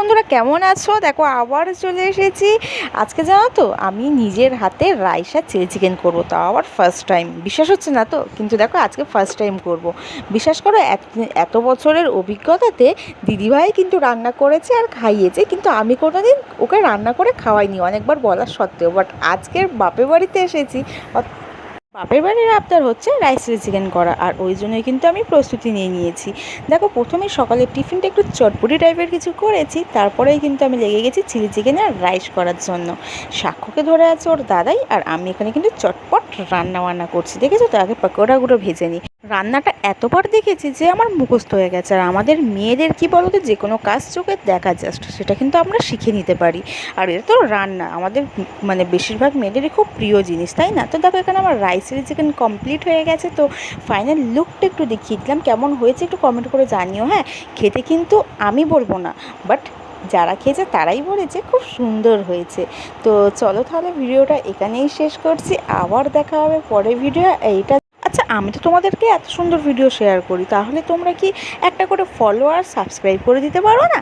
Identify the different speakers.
Speaker 1: বন্ধুরা, কেমন আছো? দেখো, আবার চলে এসেছি। আজকে জানো তো, আমি নিজের হাতে রাইস চিলি চিকেন করব। তাও আবার ফার্স্ট টাইম বিশ্বাস হচ্ছে না তো? কিন্তু দেখো, আজকে ফার্স্ট টাইম করব। বিশ্বাস করো এত বছরের অভিজ্ঞতাতে দিদিভাই কিন্তু রান্না করেছে আর খাইয়েছে। কিন্তু আমি কোনো দিন ওকে রান্না করে খাওয়াইনি। অনেকবার বলার সত্ত্বেও। বাট আজকের বাপের বাড়িতে এসেছি। বাপের বাড়ির আবদার হচ্ছে রাইস চিকেন করা, আর ওই জন্যই কিন্তু আমি প্রস্তুতি নিয়ে নিয়েছি। দেখো, প্রথমে সকালে টিফিনটা একটু চটপটি টাইপের কিছু করেছি, তারপরেই কিন্তু আমি লেগে গেছি চিলি চিকেন আর রাইস করার জন্য। সাক্ষ্যকে ধরে আছে ওর দাদাই, আর আমি এখানে কিন্তু চটপট রান্না বান্না করছি, দেখেছ তো? আগে পকোড়াগুলো ভেজে নিই। রান্নাটা এতবার দেখেছি যে আমার মুখস্থ হয়ে গেছে। আর আমাদের মেয়েদের কি বলতো, যে কোনো কাজ চোখে দেখা জাস্ট সেটা কিন্তু আমরা শিখে নিতে পারি। আর এটা তো রান্না, আমাদের মানে বেশিরভাগ মেয়েদেরই খুব প্রিয় জিনিস, তাই না? তো দেখো, এখানে আমার রাইস চিকেন কমপ্লিট হয়ে গেছে। তো ফাইনাল লুকটা একটু দেখিয়ে দিলাম, কেমন হয়েছে একটু কমেন্ট করে জানিও হ্যাঁ? খেতে কিন্তু আমি বলব না বাট যারা খেয়েছে তারাই বলেছে খুব সুন্দর হয়েছে। তো চলো তাহলে ভিডিওটা এখানেই শেষ করছি, আবার দেখা হবে পরের ভিডিও এইটা আচ্ছা আমি তো তোমাদেরকে এত সুন্দর ভিডিও শেয়ার করি, তাহলে তোমরা কি একটা করে ফলো আর সাবস্ক্রাইব করে দিতে পারো না?